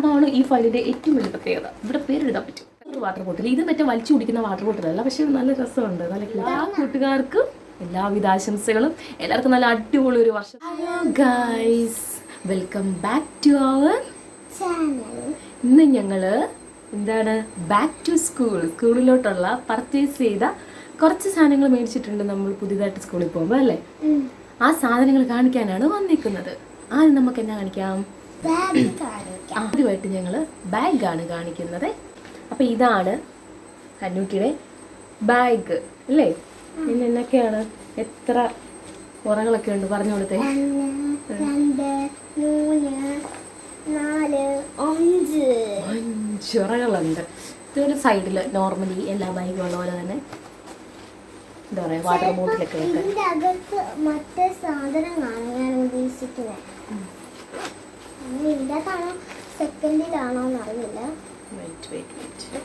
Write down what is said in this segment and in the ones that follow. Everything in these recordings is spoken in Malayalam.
അതാണ് ഈ ഫയലിന്റെ ഏറ്റവും വലിയ പ്രത്യേകത. ഇവിടെ പേരെഴുതാൻ പറ്റും. വാട്ടർ ബോട്ടിൽ ഇത് മറ്റേ വലിച്ചു കുടിക്കുന്ന വാട്ടർ ബോട്ടിൽ അല്ല. പക്ഷെ നല്ല രസമുണ്ട്. നല്ല എല്ലാ കൂട്ടുകാർക്കും എല്ലാവിധ ആശംസകളും. എല്ലാവർക്കും നല്ല അടിപൊളി ഒരു വർഷം. Hello guys welcome back to our ഇന്ന് ഞങ്ങൾ എന്താണ്? Back to school school purchase ചെയ്ത കുറച്ച് സാധനങ്ങൾ മേടിച്ചിട്ടുണ്ട് നമ്മൾ പുതിയതായിട്ട് സ്കൂളിൽ പോകുമ്പോൾ അല്ലേ? ആ സാധനങ്ങൾ കാണിക്കാനാണ് വന്നിരിക്കുന്നത്. ആദ്യം നമുക്ക് എന്നാ കാണിക്കാം? ആദ്യമായിട്ട് ഞങ്ങൾ ബാഗാണ് കാണിക്കുന്നത്. അപ്പോൾ ഇതാണ് ഹന്നൂട്ടിയുടെ ബാഗ് അല്ലേ? പിന്നെ എന്നൊക്കെയാണ്? എത്ര ഉറകളൊക്കെ ഉണ്ട് പറഞ്ഞു കൊടുത്തേ. അഞ്ച്. ഇതൊരു സൈഡിൽ നോർമലി എല്ലാ ബാഗും ഉള്ള പോലെ തന്നെ എന്താ പറയാ വാട്ടർ ബോട്ടിലൊക്കെ മറ്റേ സാധനങ്ങളാണ് ഞാൻ ഉദ്ദേശിക്കുന്നത് അകത്താണോ സെക്കൻഡിലാണോ എന്നറിയില്ല വെയിറ്റ് വെയിറ്റ് വെയിറ്റ്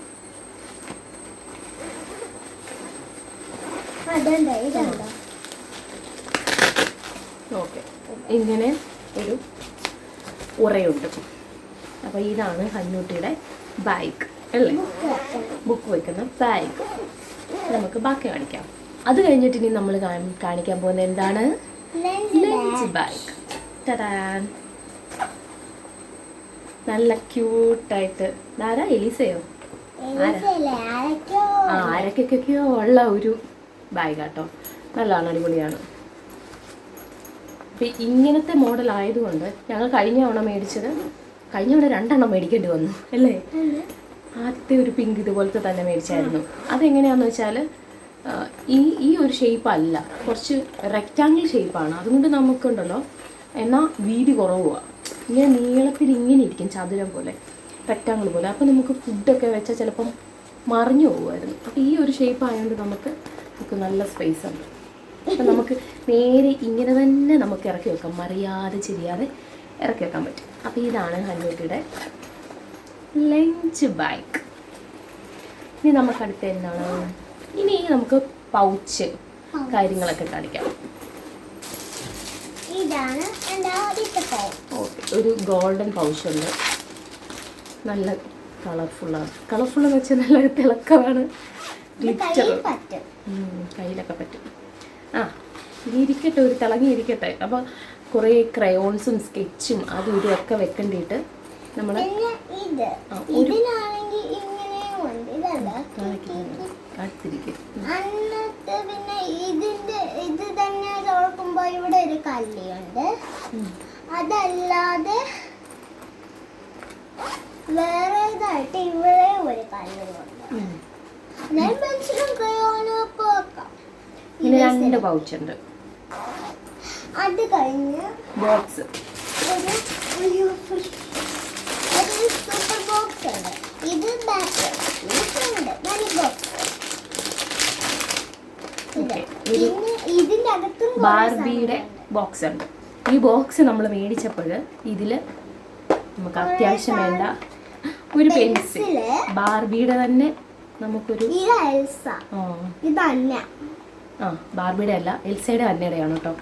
അതുണ്ട് ഇതുണ്ടോ ഓക്കെ ഇങ്ങനെ ഒരു ഉറയുണ്ട്. അപ്പോൾ ഇതാണ് ഹന്നൂട്ടിയുടെ ബാഗ് അല്ലേ? ബുക്ക് വെക്കുന്ന ബാഗ് നമുക്ക് ബാക്കി കാണിക്കാം. അത് കഴിഞ്ഞിട്ട് ഇനി നമ്മൾ കാണിക്കാൻ പോകുന്നത് എന്താണ്? ലഞ്ച് ബാഗ് തരാൻ നല്ല ക്യൂട്ടായിട്ട്. ധാരാ എലിസയോ? ആ ഉള്ള ഒരു ബാഗാട്ടോ നല്ലതാണ് അടിപൊളിയാണ്. അപ്പം ഇങ്ങനത്തെ മോഡൽ ആയതുകൊണ്ട് ഞങ്ങൾ കഴിഞ്ഞ തവണ മേടിച്ചത് കഴിഞ്ഞ തവണ രണ്ടെണ്ണം മേടിക്കേണ്ടി വന്നു അല്ലേ? ആദ്യത്തെ ഒരു പിങ്ക് ഇതുപോലത്തെ തന്നെ മേടിച്ചായിരുന്നു. അതെങ്ങനെയാണെന്ന് വെച്ചാൽ ഈ ഈ ഒരു ഷേപ്പ് അല്ല. കുറച്ച് റെക്റ്റാങ്കിൾ ഷേപ്പാണ് അതുകൊണ്ട് നമുക്കുണ്ടല്ലോ എന്നാൽ വീതി കുറവുമാണ് ഇങ്ങനെ നീളത്തിൽ ഇങ്ങനെ ഇരിക്കും ചതുരം പോലെ റെക്റ്റാങ്കിൾ പോലെ. അപ്പോൾ നമുക്ക് ഫുഡൊക്കെ വെച്ചാൽ ചിലപ്പം മറിഞ്ഞു പോകുമായിരുന്നു. അപ്പോൾ ഈ ഒരു ഷേപ്പ് ആയതുകൊണ്ട് നമുക്ക് നമുക്ക് നല്ല സ്പേസ് ഉണ്ട്. അപ്പം നമുക്ക് നേരെ ഇങ്ങനെ തന്നെ നമുക്ക് ഇറക്കി വെക്കാം. മറിയാതെ ചിരിയാതെ ഇറക്കി വെക്കാൻ പറ്റും. അപ്പോൾ ഇതാണ് ഹന്നൂട്ടിയുടെ ലഞ്ച് ബാഗ് ഇനി നമുക്ക് അടുത്ത എന്താണ്? ഇനി നമുക്ക് പൗച്ച് കാര്യങ്ങളൊക്കെ കാണിക്കാം. ഇതാണ് എന്റെ ആദ്യത്തെ പൗ ഒരു ഗോൾഡൻ പൗച്ചുണ്ട്. നല്ല കളർഫുള്ളാണ് കളർഫുൾ എന്ന് വെച്ചാൽ നല്ല തിളക്കമാണ്. ഗ്ലിറ്റർ കയ്യിലൊക്കെ പറ്റും. ആ ഇനി ഇരിക്കട്ടെ ഒരു തിളങ്ങി ഇരിക്കട്ടെ അപ്പോൾ കുറേ ക്രയോൺസും സ്കെച്ചും അതും ഇതും. ഒക്കെ വെക്കേണ്ടിയിട്ട് നമ്മൾ പിന്നെ ഒരു കല്ലിയുണ്ട്. അതല്ലാതെ വേറെ ഇതായിട്ട് ഇവിടെ ഒരു കല്ലുണ്ട് ഞാൻ പെൻസിലും ക്രയോണും ഒക്കെ വെക്കാം. ഇങ്ങനെ രണ്ട് പൗച്ച് ഉണ്ട് അത് കഴിഞ്ഞ് ബോക്സ്. ഒരു ഒരു ഒരു സൂപ്പർ ബോക്സ് ഉണ്ട്. ഇത് ബാക്ക് ഇത് ഫ്രണ്ട് മണി ബോക്സ് ഇതിന്റെ അകത്തും ബാർബിയുടെ. ബോക്സ് ഉണ്ട്. ഈ ബോക്സ് നമ്മൾ മേടിച്ചപ്പോൾ ഇതിൽ നമുക്ക് അത്യാവശ്യം വേണ്ട ഒരു പെൻസിൽ ബാർബിയുടെ തന്നെ നമുക്കൊരു ആ. ബാർബിയുടെ അല്ല എൽസയുടെ അന്നയുടെയാണ് കേട്ടോ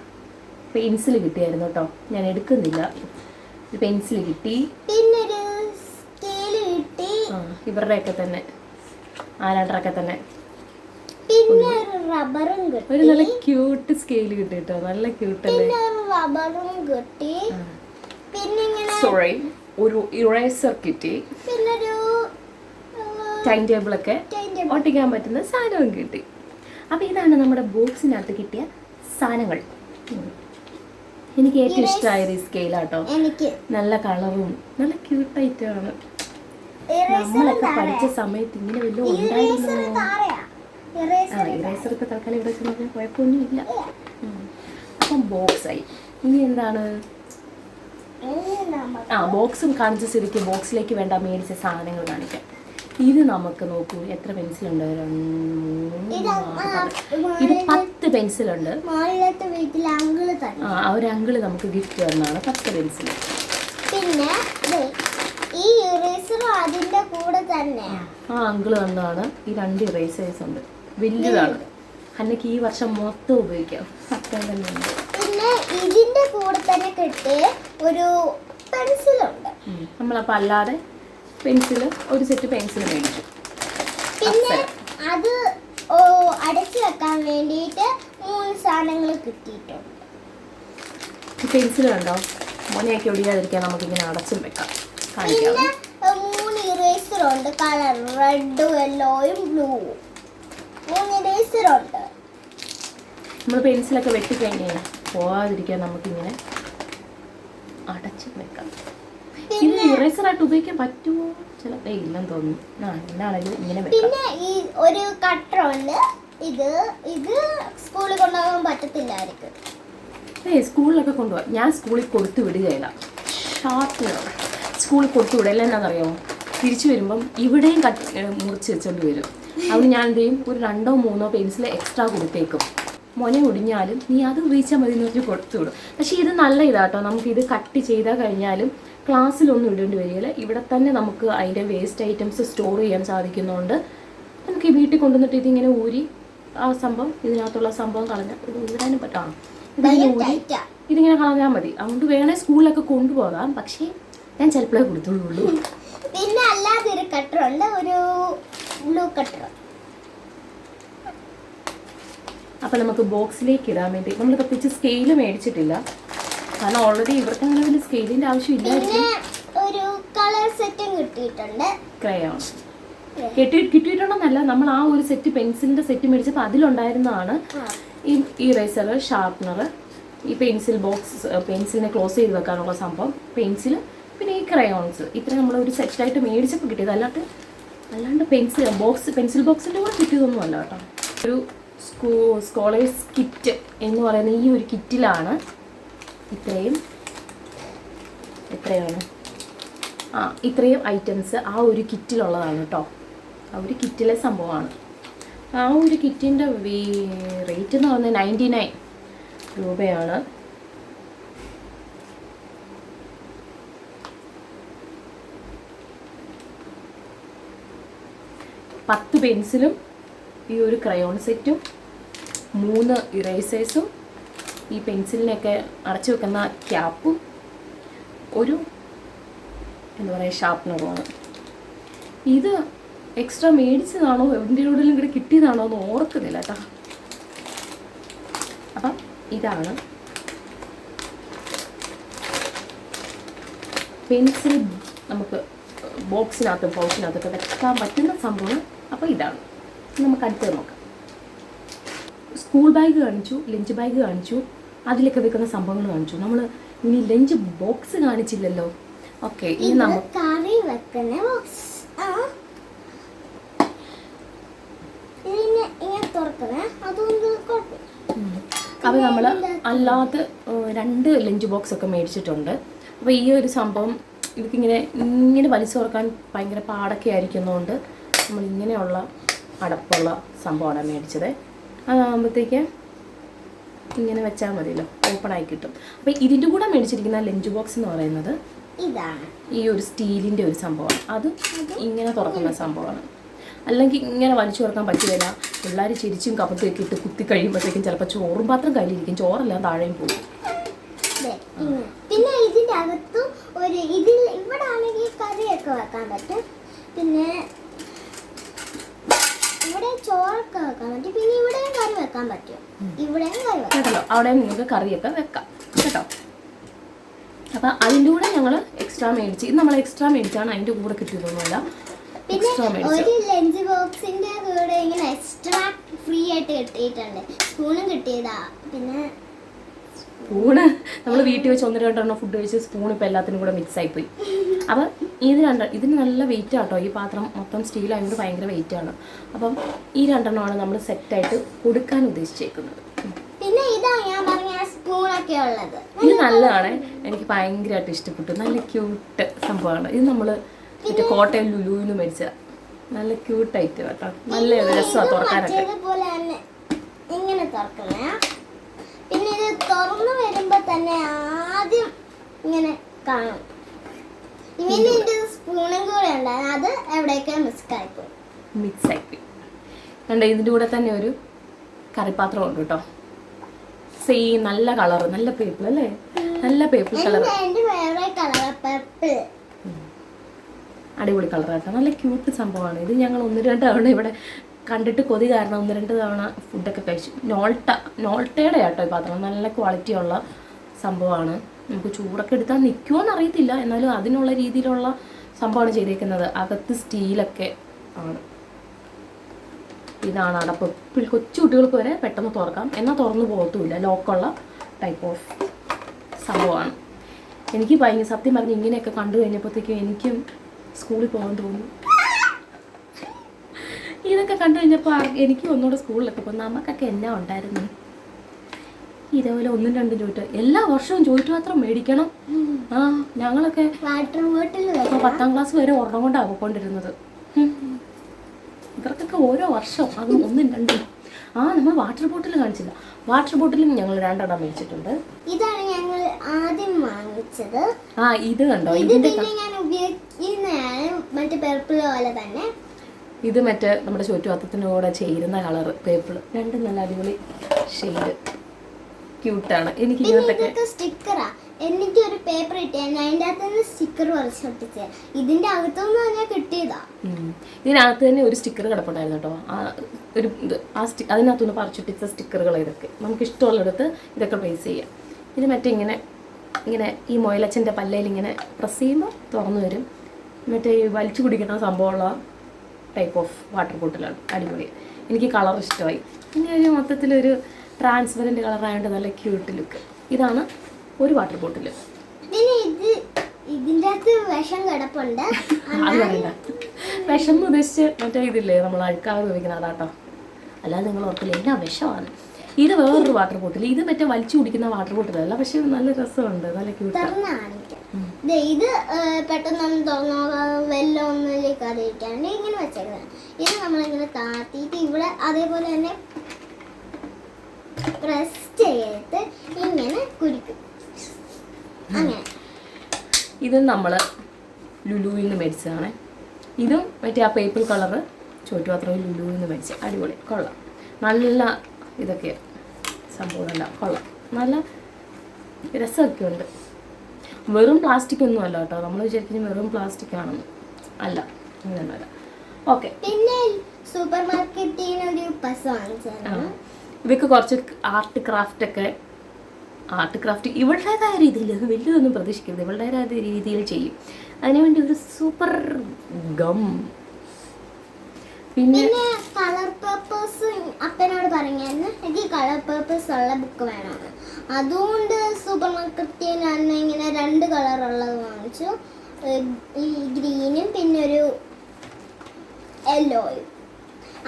പെൻസിൽ കിട്ടിയായിരുന്നു കേട്ടോ ഞാൻ എടുക്കുന്നില്ല. ഒരു പെൻസിൽ കിട്ടി. ഇവരുടെയൊക്കെ തന്നെ. ആരാണ്ടറൊക്കെ തന്നെ. പിന്നെ ഒരു റബ്ബറും കിട്ടി. ഒരു നല്ല ക്യൂട്ട് സ്കെയിൽ കിട്ടി കേട്ടോ നല്ല ക്യൂട്ട് അല്ലേ? പിന്നെ ഒരു റബ്ബറും കിട്ടി. പിന്നെ ഇങ്ങനെ സോറി ഒരു ഇറേസർ കിട്ടി. പിന്നെ ഒരു ടൈം ടേബിളൊക്കെ ഒട്ടിക്കാൻ പറ്റുന്ന സാധനവും കിട്ടി. അപ്പോൾ ഇതാണ് നമ്മുടെ ബോക്സിനകത്ത് കിട്ടിയ സാധനങ്ങൾ. ഉം. എനിക്ക് ഏറ്റവും ഇഷ്ടമായത് ഈ സ്കെയിലാട്ടോ എനിക്ക്. നല്ല കളറും നല്ല ക്യൂട്ട് ഇറേസർ നമ്മളൊക്കെ പഠിച്ച സമയത്ത് ഇങ്ങനെ വല്ലതും ഉണ്ടായിരുന്നു? ഇറേസർ ആ ഇറേസർ ഒക്കെ തൽക്കാലം ഇവിടെ വെച്ച് കുഴപ്പമൊന്നുമില്ല. ഇല്ല അപ്പം ബോക്സായി ഇനി എന്താണ്? ആ ബോക്സും കാണിച്ച സ്ഥിതിക്ക് ബോക്സിലേക്ക് വേണ്ട മേടിച്ച സാധനങ്ങൾ കാണിക്കാം. ഇത് നമുക്ക് നോക്കൂ. എത്ര പെൻസിലുണ്ട് ഇത് പത്ത്. പെൻസിലുണ്ട് ആ ഒരു അങ്കിൾ നമുക്ക് ഗിഫ്റ്റ് തന്നാണ്. പത്ത് പെൻസിൽ പിന്നെ ഈ ഇറേസറും അതിന്റെ കൂടെ തന്നെ. ആ അങ്കിൾ തന്നാണ് ഈ രണ്ട് ഇറേസേഴ്സ് ഉണ്ട്. വലുതാണ് അന്നക്ക് ഈ വർഷം മൊത്തം ഉപയോഗിക്കാം. അത്ര തന്നെ ഉണ്ട് പിന്നെ ഇതിന്റെ കൂടെ തന്നെ കിട്ടിയ ഒരു പെൻസിലുണ്ട്. നമ്മളപ്പോൾ അല്ലാതെ പെൻസിൽ ഒരു സെറ്റ് പെൻസിൽ മേടിച്ചു. പിന്നെ അത് ഓ അടച്ചു വെക്കാൻ വേണ്ടിയിട്ട് മൂന്ന് സാധനങ്ങൾ കിട്ടിയിട്ടുണ്ട്. ഈ പെൻസിൽ കണ്ടോ? മോനെയൊക്കെ ഒടിയാതിരിക്കാൻ നമുക്കിങ്ങനെ അടച്ചും വെക്കാം. കാണിക്കാം. പിന്നെ മൂന്ന് ഇറേസർ ഉണ്ട്. കളർ റെഡ് യെല്ലോയും ബ്ലൂവും മൂന്ന് നമ്മൾ പെൻസിലൊക്കെ വെട്ടിക്കഴിഞ്ഞ് പോവാതിരിക്കാൻ നമുക്കിങ്ങനെ അടച്ച് വെക്കാം. ഇന്ന് ഇറേസർ ഇറേസറായിട്ട് ഉപയോഗിക്കാൻ പറ്റുമോ? ചിലപ്പോൾ ഇല്ലെന്ന് തോന്നുന്നു. ആ എന്നാണെങ്കിലും ഇങ്ങനെ വെക്കാം. പിന്നെ ഈ ഒരു കട്ടർ ഉണ്ട് ഇത് ഇത് സ്കൂളിൽ കൊണ്ടുപോകാൻ പറ്റത്തില്ലായിരിക്കും. ഏയ് സ്കൂളിലൊക്കെ കൊണ്ടുപോകാം ഞാൻ സ്കൂളിൽ കൊടുത്തു വിടുകയില്ല. ഷാർപ്പ് സ്കൂളിൽ കൊടുത്തു എന്നാണെന്നറിയാമോ തിരിച്ചു വരുമ്പം ഇവിടെയും കട്ട് മുറിച്ച് വെച്ചോണ്ട് വരും. അതുകൊണ്ട് ഞാൻ എന്ത് ചെയ്യും ഒരു രണ്ടോ മൂന്നോ പെൻസിൽ എക്സ്ട്രാ കൊടുത്തേക്കും. മുന ഒടിഞ്ഞാലും നീ അത് ഉപയോഗിച്ചാൽ മതി എന്ന് പറഞ്ഞ് കൊടുത്തു വിടും. പക്ഷേ ഇത് നല്ല ഇതാട്ടോ നമുക്ക് ഇത് കട്ട് ചെയ്താൽ കഴിഞ്ഞാലും ക്ലാസ്സിലൊന്നും ഇടേണ്ടി വരികയില്ല. ഇവിടെ തന്നെ നമുക്ക് അതിന്റെ വേസ്റ്റ് ഐറ്റംസ് സ്റ്റോർ ചെയ്യാൻ സാധിക്കുന്നതുകൊണ്ട് നമുക്ക് ഈ വീട്ടിൽ കൊണ്ടുവന്നിട്ട് ഇതിങ്ങനെ ഊരി ആ സംഭവം ഇതിനകത്തുള്ള സംഭവം കളഞ്ഞാൽ ഇത് ഊരാനും പറ്റാം. ഇതിങ്ങനെ ഊരി ഇതിങ്ങനെ കളഞ്ഞാൽ മതി. അതുകൊണ്ട് വേണേൽ സ്കൂളിലൊക്കെ കൊണ്ടുപോകാം. പക്ഷേ ഞാൻ ചിലപ്പോഴേ കൊടുത്തുള്ളൂ. പിന്നെ അല്ലാതെ ഒരു കട്ടറുണ്ട് ഒരു ബ്ലൂ കട്ടർ അപ്പം നമുക്ക് ബോക്സിലേക്ക് ഇടാൻ വേണ്ടി. നമ്മൾ പ്രത്യേകിച്ച് സ്കെയിൽ മേടിച്ചിട്ടില്ല. കാരണം ഓൾറെഡി ഇവർക്ക് അങ്ങനെ വലിയ സ്കെയിലിന്റെ ആവശ്യം പിന്നെ ഒരു കളർ സെറ്റും കിട്ടിയിട്ടുണ്ട്. ക്രയോൺ കെട്ടി കിട്ടിയിട്ടുണ്ടെന്നല്ല നമ്മൾ ആ ഒരു സെറ്റ് പെൻസിലിന്റെ സെറ്റ് മേടിച്ചപ്പോൾ അതിലുണ്ടായിരുന്നതാണ്. ഈ ഈ റേസർ ഷാർപ്പനർ ഈ പെൻസിൽ ബോക്സ് പെൻസിലിനെ ക്ലോസ് ചെയ്ത് വെക്കാനുള്ള സംഭവം പെൻസിൽ പിന്നെ ഈ ക്രയോൺസ് ഇത്ര നമ്മൾ ഒരു സെറ്റായിട്ട് മേടിച്ചപ്പോൾ കിട്ടിയത്. അല്ലാണ്ട് അല്ലാണ്ട് പെൻസിൽ ബോക്സ് പെൻസിൽ ബോക്സിന്റെ കൂടെ കിട്ടിയതൊന്നും അല്ല കേട്ടോ. ഒരു സ്കൂ സ്കോളേഴ്സ് കിറ്റ് എന്ന് പറയുന്ന ഈ ഒരു കിറ്റിലാണ് ഇത്രയും എത്രയാണ് ആ ഇത്രയും ഐറ്റംസ് ആ ഒരു കിറ്റിലുള്ളതാണ് കേട്ടോ. ആ ഒരു കിറ്റിലെ സംഭവമാണ്. ആ ഒരു കിറ്റിന്റെ റേറ്റ് എന്ന് പറയുന്നത് നയന്റി നയൻ രൂപയാണ് പത്ത് പെൻസിലും ഈ ഒരു ക്രയോൺ സെറ്റും മൂന്ന് ഇറേസേഴ്സും ഈ പെൻസിലിനൊക്കെ അടച്ചു വെക്കുന്ന ക്യാപ്പും ഒരു എന്താ പറയുക ഷാർപ്പനറുമാണ് ഇത് എക്സ്ട്രാ മേടിച്ചതാണോ എവിടെ എവിടെയെങ്കിലും ഇവിടെ കിട്ടിയതാണോ എന്ന് ഓർക്കുന്നില്ല കേട്ടോ. അപ്പം ഇതാണ് പെൻസിൽ നമുക്ക് ബോക്സിനകത്തും പൗച്ചിനകത്തൊക്കെ വെക്കാൻ പറ്റുന്ന സംഭവം. അപ്പോൾ ഇതാണ്. നമുക്ക് അടുത്തത് നോക്കാം. സ്കൂൾ ബാഗ് കാണിച്ചു ലഞ്ച് ബാഗ് കാണിച്ചു അതിലൊക്കെ വെക്കുന്ന സംഭവങ്ങൾ കാണിച്ചു. നമ്മൾ ഇനി ലഞ്ച് ബോക്സ് കാണിച്ചില്ലല്ലോ. ഓക്കെ ഇനി നമ്മൾ നമുക്ക് കറി വെക്കുന്ന ബോക്സ് അപ്പോൾ നമ്മൾ അല്ലാത്ത രണ്ട് ലഞ്ച് ബോക്സ് ഒക്കെ മേടിച്ചിട്ടുണ്ട്. അപ്പോൾ ഈ ഒരു സംഭവം ഇതിങ്ങനെ ഇങ്ങനെ വലിച്ചു തുറക്കാൻ ഭയങ്കര പാടൊക്കെ ആയിരിക്കുന്നതുകൊണ്ട് നമ്മൾ ഇങ്ങനെയുള്ള അടപ്പുള്ള സംഭവമാണ് മേടിച്ചത്. അതാകുമ്പോഴത്തേക്ക് ഇങ്ങനെ വെച്ചാൽ മതിയല്ലോ. ഓപ്പൺ ആയി കിട്ടും. അപ്പോൾ ഇതിന്റെ കൂടെ മേടിച്ചിരിക്കുന്ന ലഞ്ച് ബോക്സ് എന്ന് പറയുന്നത് ഇതാണ്. ഈ ഒരു സ്റ്റീലിന്റെ ഒരു സംഭവമാണ്. അത് ഇങ്ങനെ തുറക്കുന്ന സംഭവമാണ്. അല്ലെങ്കിൽ ഇങ്ങനെ വലിച്ചു തുറക്കാൻ പറ്റില്ല. പിള്ളേർ ചിരിച്ചും കപ്പത്തൊക്കെ ഇട്ട് കുത്തി കഴിയുമ്പോഴത്തേക്കും ചിലപ്പോൾ ചോറും പാത്രം കയ്യിലിരിക്കും. ചോറെല്ലാം താഴെയും പോകും. പിന്നെ ഇതിന്റെ അകത്തും ഒരു ഇതിൽ ഇവിടെ ആണെങ്കിൽ കറിയൊക്കെ വെക്കാൻ പറ്റും. പിന്നെ ചോറൊക്കെ വെക്കാൻ പറ്റും പിന്നെ ഇവിടെയും കറി വെക്കാൻ പറ്റും. ഇവിടെയും കറി വെക്കാം. കേട്ടല്ലോ? അവിടെ നിങ്ങൾക്ക് കറിയൊക്കെ വെക്കാം. കേട്ടോ? അപ്പം അതിന്റെ കൂടെ ഞങ്ങൾ എക്സ്ട്രാ മേടിച്ച് ഇത് നമ്മൾ എക്സ്ട്രാ മേടിച്ചാണ് അതിന്റെ കൂടെ കിട്ടിയതൊന്നുമല്ല പിന്നെ ഒരു ലഞ്ച് ബോക്സിന്റെ കൂടെ ഇങ്ങനെ എക്സ്ട്രാ ഫ്രീ ആയിട്ട് കിട്ടിയിട്ടുണ്ട്. സ്പൂണും കിട്ടിയതാ. പിന്നെ സ്പൂണ് നമ്മൾ വീട്ടിൽ വെച്ച് ഒന്ന് രണ്ടെണ്ണം ഫുഡ് കഴിച്ച് സ്പൂൺ ഇപ്പൊ എല്ലാത്തിനും കൂടെ മിക്സ് ആയിപ്പോയി. അപ്പം ഇത് രണ്ട് ഇതിന് നല്ല വെയിറ്റ് ആട്ടോ. ഈ പാത്രം മൊത്തം സ്റ്റീലായതുകൊണ്ട് ഭയങ്കര വെയിറ്റ് ആണ്. അപ്പം ഈ രണ്ടെണ്ണമാണ് നമ്മൾ സെറ്റായിട്ട് കൊടുക്കാൻ ഉദ്ദേശിച്ചേക്കുന്നത്. പിന്നെ ഇതാ ഞാൻ പറഞ്ഞ സ്പൂണൊക്കെ ഉള്ളത്. ഇത് നല്ലതാണ്. എനിക്ക് ഭയങ്കരമായിട്ട് ഇഷ്ടപ്പെട്ടു. നല്ല ക്യൂട്ട് സംഭവമാണ്. ഇത് നമ്മൾ മറ്റേ കോട്ടയം ലുലുവിന് മേടിച്ച നല്ല ക്യൂട്ട് ഐറ്റം കേട്ടോ നല്ല രസമാണ് തുറക്കാനൊക്കെ. ഇങ്ങനെ തുറക്കണേ. പിന്നെ ഇത് തുറന്നു വരുമ്പോ തന്നെ ആദ്യം ഇങ്ങനെ കാണും. ഇങ്ങനെ എന്റെ സ്പൂണും കൂടെ ഉണ്ടായിരുന്നു. അത് എവിടെയൊക്കെ മിസ്സായിപ്പോയി മിക്സ് ആയിപ്പോയി കണ്ടോ ഇതിന്റെ കൂടെ തന്നെ ഒരു കറിപ്പാത്രം ഉണ്ട് കേട്ടോ. സെയിം നല്ല കളർ നല്ല പേപ്പിൾ അല്ലേ? നല്ല പേപ്പിൾ കളർ ഫേവറേറ്റ് കളർ അടിപൊളി കളറാട്ടോ നല്ല ക്യൂട്ട് സംഭവമാണ്. ഇത് ഞങ്ങൾ ഒന്ന് രണ്ട് തവണ ഇവിടെ കണ്ടിട്ട് കൊതി കാരണം ഒന്ന് രണ്ട് തവണ ഫുഡൊക്കെ കഴിച്ചു. നോൾട്ട നോൾട്ടയുടെ ആട്ടോ ഈ പാത്രം. നല്ല ക്വാളിറ്റി ഉള്ള സംഭവമാണ്. നമുക്ക് ചൂടൊക്കെ എടുത്താൽ നിൽക്കുമോ അറിയത്തില്ല എന്നാലും അതിനുള്ള രീതിയിലുള്ള സംഭവമാണ് ചെയ്തേക്കുന്നത്. അകത്ത് സ്റ്റീലൊക്കെ ആണ്. ഇതാണ് അടപ്പ് കൊച്ചു കുട്ടികൾക്ക് വരെ പെട്ടെന്ന് തുറക്കാം. എന്നാൽ തുറന്നു പോകത്തുമില്ല. ലോക്കുള്ള ടൈപ്പ് ഓഫ് സംഭവമാണ്. എനിക്ക് ഭയങ്കര സത്യം പറഞ്ഞ് ഇങ്ങനെയൊക്കെ കണ്ടു കഴിഞ്ഞപ്പോഴത്തേക്കും എനിക്കും സ്കൂളിൽ പോകാൻ തോന്നി. ഇതൊക്കെ കണ്ടു കഴിഞ്ഞപ്പോൾ എനിക്കും ഒന്നുകൂടെ സ്കൂളിലൊക്കെ പോകുന്ന നമുക്കൊക്കെ എന്നാ ഉണ്ടായിരുന്നു? ഇതേപോലെ ഒന്നും രണ്ടും ചോദിച്ചു എല്ലാ വർഷവും ചോദിച്ചുപാത്രം മേടിക്കണം. ആ ഞങ്ങളൊക്കെ വാട്ടർ ബോട്ടിൽ പത്താം ക്ലാസ് വരെ ഒരെണ്ണം കൊണ്ടാണ് പോയിക്കൊണ്ടിരുന്നത്. ഇവർക്കൊക്കെ ഓരോ വർഷം അത് ഒന്നും രണ്ടും. ആ നമ്മൾ വാട്ടർ ബോട്ടിൽ കാണിച്ചില്ല. വാട്ടർ ബോട്ടിലും ഞങ്ങൾ രണ്ടെണ്ണം മേടിച്ചിട്ടുണ്ട്. ഇതാണ് ഞങ്ങൾ ആദ്യം വാങ്ങിച്ചത്. ആ ഇത് കണ്ടോ? ഇതിന്റെ ഞാൻ ഉപയോഗിക്കുന്നതാണ് മറ്റേ പെർപ്പിൾ പോലെ തന്നെ. ഇത് മറ്റേ നമ്മുടെ ചുറ്റുപാത്രത്തിന്റെ കൂടെ ചേരുന്ന കളർ പേപ്പിൾ രണ്ടും നല്ല അടിപൊളി ഷെയ്ഡ് ക്യൂട്ടാണ് എനിക്ക് ഇങ്ങനത്തെ സ്റ്റിക്കറാ. എനിക്ക് ഒരു പേപ്പർ കിട്ടിയായിരുന്നു. അതിന്റെ അകത്ത് നിന്ന് സ്റ്റിക്കർ വരച്ചൊട്ടിച്ച് ഇതിന്റെ അകത്തുനിന്ന് തന്നെ കിട്ടിയതാ. ഇതിനകത്ത് തന്നെ ഒരു സ്റ്റിക്കർ കിടപ്പുണ്ടായിരുന്നു കേട്ടോ. ആ ഒരു ആ സ്റ്റി അതിനകത്തുനിന്ന് പറിച്ചൊട്ടിച്ച സ്റ്റിക്കറുകൾ ഇതൊക്കെ. നമുക്ക് ഇഷ്ടമുള്ളിടത്ത് ഇതൊക്കെ പ്ലേസ് ചെയ്യാം. ഇത് മറ്റേ ഇങ്ങനെ ഇങ്ങനെ ഈ മൊയലച്ചന്റെ പല്ലയിൽ ഇങ്ങനെ പ്രസ് ചെയ്യുമ്പോൾ തുറന്നു വരും. മറ്റേ ഈ വലിച്ചു കുടിക്കുന്ന സംഭവമുള്ള ടൈപ്പ് ഓഫ് വാട്ടർ ബോട്ടിലാണ് അടിപൊളി. എനിക്ക് കളർ ഇഷ്ടമായി. പിന്നെ ഒരു മൊത്തത്തിലൊരു ട്രാൻസ്പെറന്റ് കളറായതുകൊണ്ട് നല്ല ക്യൂട്ട് ലുക്ക് ഇതാണ് ഒരു വാട്ടർ ബോട്ടിൽ അകത്ത് വിഷം കിടപ്പുണ്ട്. അത് പറയണ്ട വിഷം എന്ന് ഉദ്ദേശിച്ച് മറ്റേ ഇതില്ലേ നമ്മൾ അഴുക്കാതെ ഉപയോഗിക്കുന്ന അതാട്ടോ. അല്ലാതെ നിങ്ങൾ ഓർക്കില്ല എന്നാ വിഷമാണ്? ഇത് വേറൊരു വാട്ടർ ബോട്ടിൽ ഇത് മറ്റേ വലിച്ചു കുടിക്കുന്ന വാട്ടർ ബോട്ടിൽ അല്ല പക്ഷെ നല്ല രസമുണ്ട് നല്ല ദേ ഇത് പെട്ടെന്നൊന്നും വെല്ലം ഒന്നും ഇരിക്കാതിരിക്കാണ്ട് ഇങ്ങനെ വെച്ചേക്കുന്നത് ഇത് നമ്മളിങ്ങനെ താത്തിയിട്ട് ഇവിടെ അതേപോലെ തന്നെ പ്രസ് ചെയ്ത് ഇങ്ങനെ കുരിക്കും അങ്ങനെ. ഇത് നമ്മൾ ലുലുവിൽ നിന്ന് മേടിച്ചതാണ്. ഇതും മറ്റേ ആ പേപ്പിൾ കളറ് ചോറ്റുപാത്രവും ലുലുവിൽ നിന്ന് മേടിച്ച അടിപൊളി. കൊള്ളാം. നല്ല ഇതൊക്കെ സംഭവമല്ല കൊള്ളാം. നല്ല രസമൊക്കെ ഉണ്ട് വെറും പ്ലാസ്റ്റിക് ഒന്നും അല്ല കേട്ടോ. നമ്മൾ വിചാരിക്കുന്നത് വെറും പ്ലാസ്റ്റിക് ആണെന്ന്. അല്ല അങ്ങനെയൊന്നുമല്ല. ഓക്കെ പിന്നെ സൂപ്പർ മാർക്കറ്റിൽ നിന്ന് ഒരു പസ് വാങ്ങിച്ചായിരുന്നു ഇവയ്ക്ക് കുറച്ച് ആർട്ട് ക്രാഫ്റ്റ് ഒക്കെ ആർട്ട് ക്രാഫ്റ്റ് ഇവളുടേതായ രീതിയിൽ അത് വലിയതൊന്നും പ്രതീക്ഷിക്കരുത്. ഇവളുടേതായ രീതിയിൽ ചെയ്യും. അതിനുവേണ്ടി ഒരു സൂപ്പർ ഗം പിന്നെ കളർ പേപ്പേഴ്സ് അപ്പനോട് പറഞ്ഞായിരുന്നു. എനിക്ക് കളർ പേപ്പേഴ്സ് ഉള്ള ബുക്ക് വേണമെന്ന് അതുകൊണ്ട് സൂപ്പർ മാർക്കറ്റിൽ നിന്ന് ഇങ്ങനെ രണ്ട് കളർ ഉള്ളത് വാങ്ങിച്ചു. ഈ ഗ്രീനും പിന്നെ ഒരു യെല്ലോയും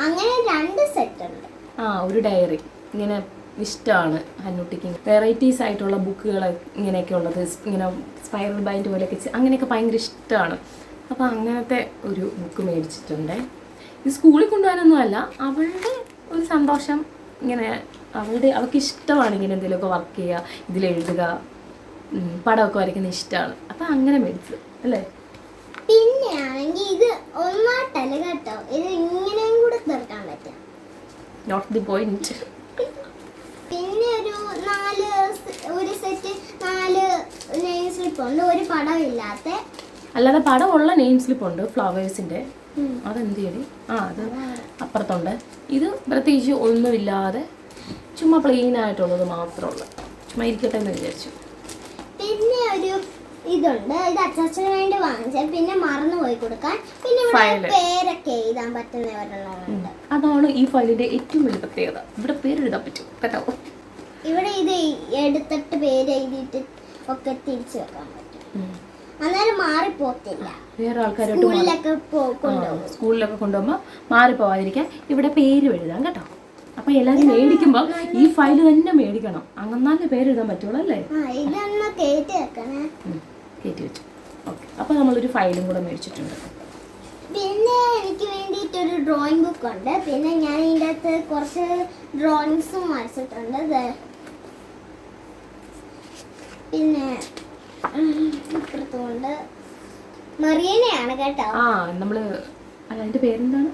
അങ്ങനെ രണ്ട് സെറ്റ് ഉണ്ട്. ആ ഒരു ഡയറി. ഇങ്ങനെ ഇഷ്ടമാണ് ഹന്നുട്ടിക്ക്. വെറൈറ്റീസ് ആയിട്ടുള്ള ബുക്കുകൾ ഇങ്ങനെയൊക്കെ ഉള്ളത്. ഇങ്ങനെ സ്പൈറൽ ബൈൻഡ് പോലെയൊക്കെ അങ്ങനെയൊക്കെ ഭയങ്കര ഇഷ്ടമാണ് അപ്പോൾ അങ്ങനത്തെ ഒരു ബുക്ക് മേടിച്ചിട്ടുണ്ട്. ഇത് സ്കൂളിൽ കൊണ്ടുപോകാനൊന്നും അല്ല. അവളുടെ ഒരു സന്തോഷം ഇങ്ങനെ അവളുടെ അവൾക്ക് ഇഷ്ടമാണ് ഇങ്ങനെ എന്തെങ്കിലുമൊക്കെ വർക്ക് ചെയ്യുക ഇതിലെഴുതുക പടമൊക്കെ വരയ്ക്കുന്ന ഇഷ്ടമാണ് അപ്പം അങ്ങനെ മേടിച്ചത് അല്ലേ? പിന്നെ ആണെങ്കിൽ ഇത് ഒന്നാട്ടല്ല കേട്ടോ. ഇത് ഇങ്ങനെയും കൂടെ തീർക്കാൻ പറ്റും. നോട്ട് ദി പോയിന്റ് പിന്നെ ഒരു നാല് ഒരു സെറ്റ് നാല് നെയിം സ്ലിപ്പ് ഉണ്ട്. ഒരു പടം ഇല്ലാത്ത അല്ലാതെ പടമുള്ള നെയിം സ്ലിപ്പ് ഉണ്ട് ഫ്ലവേഴ്സിന്റെ. അതെന്ത് ചെയ്യടി? ആ അത് അപ്പുറത്തുണ്ട്. ഇത് പ്രത്യേകിച്ച് ഒന്നുമില്ലാതെ ചുമ്മാ പ്ലെയിൻ ആയിട്ടുള്ളത് മാത്രമുള്ള. ചുമ്മാ ഇരിക്കട്ടെ എന്ന് വിചാരിച്ചു. പിന്നെ ഒരു ഇതുണ്ട്. ഇത് അച്ചാച്ചന് വേണ്ടി വാങ്ങിച്ച പിന്നെ മറന്നു പോയി കൊടുക്കാൻ. പിന്നെ ഇവിടെ. പേരൊക്കെ എഴുതാൻ പറ്റുന്ന ഒരെണ്ണമുണ്ട് അതാണ് ഈ ഫയലിന്റെ ഏറ്റവും വലിയ പ്രത്യേകത. ഇവിടെ പേര് എഴുതാൻ പറ്റും. കേട്ടോ? ഇവിടെ ഇത് എടുത്തിട്ട് പേര് എഴുതിയിട്ട് ഒക്കെ തിരിച്ചു വെക്കാൻ പറ്റും. അന്നേരം മാറിപ്പോത്തില്ല വേറെ ആൾക്കാരോട്ട് സ്കൂളിലൊക്കെ കൊണ്ടുപോകുമ്പോൾ മാറിപ്പോവാതിരിക്കാൻ ഇവിടെ പേര് എഴുതാം കേട്ടോ. അപ്പൊ എല്ലാരും മേടിക്കുമ്പോ ഈ ഫയൽ തന്നെ മേടിക്കണം. അങ്ങനെ പേര് എഴുതാൻ പറ്റുള്ളൂ അല്ലേ? കയറ്റി വെച്ചു. ഓക്കെ. അപ്പൊ നമ്മളൊരു ഫയലും കൂടെ മേടിച്ചിട്ടുണ്ട്. പിന്നെ എനിക്ക് വേണ്ടിയിട്ട് ഒരു ഡ്രോയിങ് ബുക്ക് ഉണ്ട്. പിന്നെ ഞാൻ ഇതിന്റെ അകത്ത് കുറച്ച് ഡ്രോയിങ്സും വരച്ചിട്ടുണ്ട്. പിന്നെ ഇപ്പുറത്തുകൊണ്ട് മറിയനെയാണ് കേട്ടോ. ആ നമ്മൾ അല്ല അതിന്റെ പേരെന്താണ്?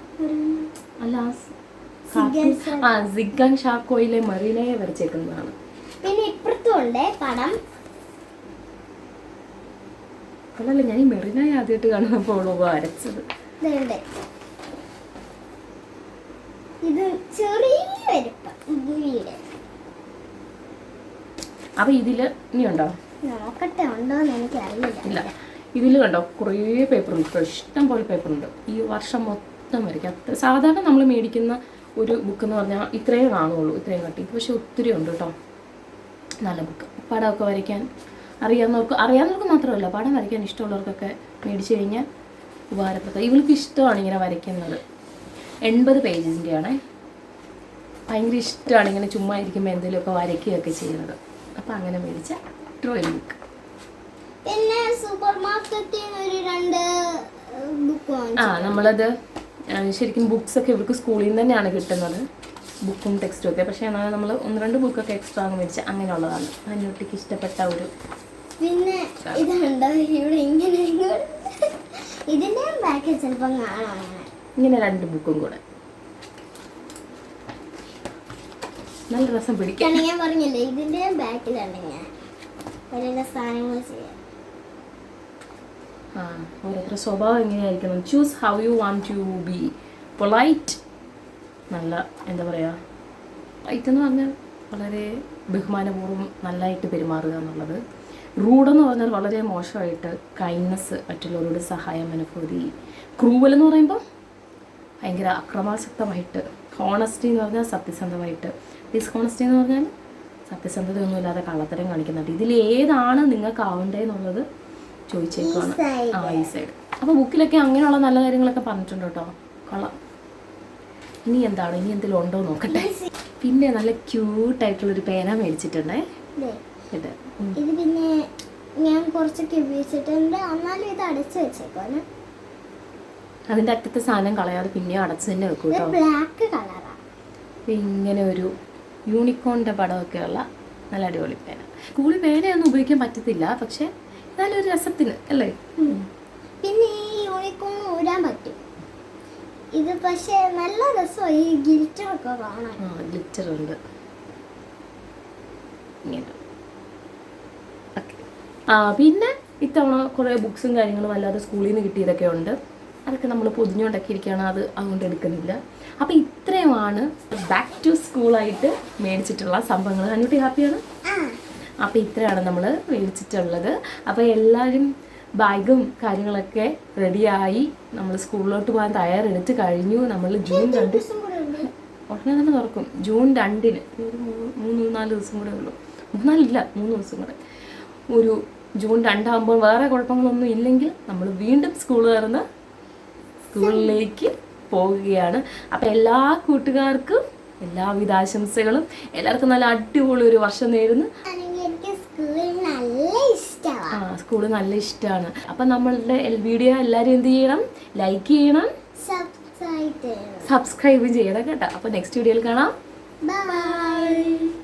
അല്ല ആ സിഗൻ ഷാക്കോയിലെ മറീനയെ വരച്ചേക്കുന്നതാണ്. പിന്നെ ഇപ്പുറത്തുണ്ട് പടം. അല്ലല്ല ഞാൻ ഈ മെറിനായി ആദ്യമായിട്ട് കാണുന്നപ്പോൾ വരച്ചത്. ഇത് ചെറിയ അപ്പൊ ഇതിൽ ഇനിയുണ്ടോ നോക്കട്ടെ ഉണ്ടോന്ന് എനിക്കറിയില്ല. ഇല്ല. ഇതിൽ കണ്ടോ കുറേ പേപ്പർ ഉണ്ട് ഇഷ്ടം പോലെ പേപ്പർ ഉണ്ട് ഈ വർഷം മൊത്തം വരയ്ക്കും. അത്ര സാധാരണ നമ്മൾ മേടിക്കുന്ന ഒരു ബുക്ക് എന്ന് പറഞ്ഞാൽ ഇത്രയേ കാണുള്ളൂ ഇത്രയും കട്ടി. പക്ഷെ ഒത്തിരി ഉണ്ട് കേട്ടോ നല്ല ബുക്ക്. പടമൊക്കെ വരയ്ക്കാൻ അറിയാവുന്നവർക്ക് അറിയാവുന്നവർക്ക് മാത്രമല്ല പടം വരയ്ക്കാൻ ഇഷ്ടമുള്ളവർക്കൊക്കെ മേടിച്ചു കഴിഞ്ഞാൽ ഉപകാരപ്രദം. ഇവൾക്ക് ഇഷ്ടമാണ് ഇങ്ങനെ വരയ്ക്കുന്നത്. എൺപത് പേജസിന്റെയാണ് ആണേ ഭയങ്കര ഇഷ്ടമാണ് ഇങ്ങനെ ചുമ്മാ ഇരിക്കുമ്പോൾ എന്തെങ്കിലുമൊക്കെ വരയ്ക്കുകയൊക്കെ ചെയ്യുന്നത്. അപ്പോൾ അങ്ങനെ മേടിച്ച ഡ്രോയിങ് ബുക്ക് പിന്നെ സൂപ്പർ മാർക്കറ്റിൽ ഒരു രണ്ട് ബുക്ക് ആ നമ്മളത് ശരിക്കും ബുക്സ് ഒക്കെ ഇവർക്ക് സ്കൂളിൽ നിന്ന് തന്നെയാണ് കിട്ടുന്നത്. ബുക്കും ടെക്സ്റ്റും ഒക്കെ. പക്ഷേ എന്നാൽ നമ്മൾ ഒന്ന് രണ്ട് ബുക്കൊക്കെ എക്സ്ട്രാ അങ്ങ് മേടിച്ച് അങ്ങനെയുള്ളതാണ്. അതിനൊട്ടിക്ക് ഇഷ്ടപ്പെട്ട ഒരു പിന്നെ ഇതുണ്ടോ? ഇവിടെ ഇങ്ങനെ ഇതിന്റെ ബാക്കിൽ ചിലപ്പം കാണാം ഇങ്ങനെ രണ്ട് ബുക്കും കൂടെ. നല്ല രസം പിടിക്കാൻ. ഞാൻ പറഞ്ഞില്ലേ ഇതിന്റെ ബാക്കിലാണ് ഞാൻ. ഓരോരോ സാധനങ്ങൾ ചെയ്യാം ആ ഓരോരുത്തരുടെ സ്വഭാവം എങ്ങനെയായിരിക്കണം. Choose how you want to be polite നല്ല എന്താ പറയുക പൊളൈറ്റ് എന്ന് പറഞ്ഞാൽ വളരെ ബഹുമാനപൂർവം നല്ലതായിട്ട് പെരുമാറുക എന്നുള്ളത്. റൂഡെന്ന് പറഞ്ഞാൽ വളരെ മോശമായിട്ട് കൈൻഡ്നെസ് മറ്റുള്ളവരോട് സഹായം അനുഭൂതി. ക്രൂവൽ എന്ന് പറയുമ്പോൾ ഭയങ്കര അക്രമാസക്തമായിട്ട് ഹോണസ്റ്റി എന്ന് പറഞ്ഞാൽ സത്യസന്ധമായിട്ട്. ഡിസ്ഹോണസ്റ്റി എന്ന് പറഞ്ഞാൽ സത്യസന്ധതയൊന്നുമില്ലാതെ കള്ളത്തരം കാണിക്കുന്നുണ്ട്. ഇതിൽ ഏതാണ് നിങ്ങൾക്ക് ആവണ്ടേന്നുള്ളത് ചോദിച്ചേക്കുവാണ്. ആ ഈ സൈഡ് അപ്പോൾ ബുക്കിലൊക്കെ അങ്ങനെയുള്ള നല്ല കാര്യങ്ങളൊക്കെ പറഞ്ഞിട്ടുണ്ട് കേട്ടോ. കൊള്ളാം. ഇനി എന്താണ്? ഇനി എന്തെങ്കിലും ഉണ്ടോ നോക്കട്ടെ. പിന്നെ നല്ല ക്യൂട്ടായിട്ടുള്ളൊരു പേന മേടിച്ചിട്ടുണ്ടേ. ഇത്. ഇത് പിന്നെ ഞാൻ കുറച്ചൊക്കെ ഉപയോഗിച്ചിട്ടുണ്ട് എന്നാലും ഇത് അടച്ചു വെച്ചേക്കോന്ന് അതിന്റെ അറ്റത്തെ സാധനം കളയാതെ പിന്നെ അടച്ചു തന്നെ വെക്കും കേട്ടോ. ബ്ലാക്ക് കളറാണ് ഇങ്ങനെ ഒരു യൂണിക്കോണിന്റെ പടമൊക്കെ ഉള്ള നല്ല അടിപൊളി പേന. സ്കൂളിൽ പേനയൊന്നും ഉപയോഗിക്കാൻ പറ്റത്തില്ല. പക്ഷെ എന്നാലും ഒരു രസത്തിന് അല്ലേ? പിന്നെ ഈ യൂണിക്കോൺ ഊരാൻ പറ്റും. ഇത് പക്ഷേ നല്ല രസമാണ് ഈ ഒക്കെ കാണാൻ. ആ ഗ്ലിറ്റർ ഉണ്ട്. ഇങ്ങനെ. പിന്നെ ഇത്തവണ കുറേ ബുക്സും കാര്യങ്ങളും അല്ലാതെ സ്കൂളിൽ നിന്ന് കിട്ടിയതൊക്കെ ഉണ്ട്. അതൊക്കെ നമ്മൾ പൊതിഞ്ഞുകൊണ്ടൊക്കെ ഇരിക്കുകയാണ് അത് അതുകൊണ്ട് എടുക്കുന്നില്ല. അപ്പം ഇത്രയുമാണ് ബാക്ക് ടു സ്കൂളായിട്ട് മേടിച്ചിട്ടുള്ള സംഭവങ്ങൾ. അനുട്ടി ഹാപ്പിയാണ് അപ്പം ഇത്രയാണ് നമ്മൾ മേടിച്ചിട്ടുള്ളത്. അപ്പോൾ എല്ലാവരും ബാഗും കാര്യങ്ങളൊക്കെ റെഡിയായി നമ്മൾ സ്കൂളിലോട്ട് പോകാൻ തയ്യാറെടുത്ത് കഴിഞ്ഞു. നമ്മൾ ജൂൺ രണ്ട് ദിവസം കൂടെ ഉണ്ട് ഉടനെ തന്നെ തുറക്കും. ജൂൺ രണ്ടിന്. മൂന്ന് നാല് ദിവസം കൂടെ ഉള്ളൂ. മൂന്നാലില്ല മൂന്ന് ദിവസം കൂടെ. ഒരു ജൂൺ രണ്ടാകുമ്പോൾ വേറെ കുഴപ്പങ്ങളൊന്നും ഇല്ലെങ്കിൽ നമ്മൾ വീണ്ടും സ്കൂൾ തുറന്ന് സ്കൂളിലേക്ക് പോവുകയാണ്. അപ്പം എല്ലാ കൂട്ടുകാർക്കും എല്ലാവിധ ആശംസകളും. എല്ലാവർക്കും നല്ല അടിപൊളി ഒരു വർഷം നേരുന്നു. ആ സ്കൂൾ നല്ല ഇഷ്ടമാണ്. അപ്പം നമ്മളുടെ വീഡിയോ എല്ലാവരും എന്ത് ചെയ്യണം? ലൈക്ക് ചെയ്യണം. സബ്സ്ക്രൈബ് ചെയ്യണം. സബ്സ്ക്രൈബും ചെയ്യണം കേട്ടോ. അപ്പോൾ നെക്സ്റ്റ് വീഡിയോയിൽ കാണാം. ബൈ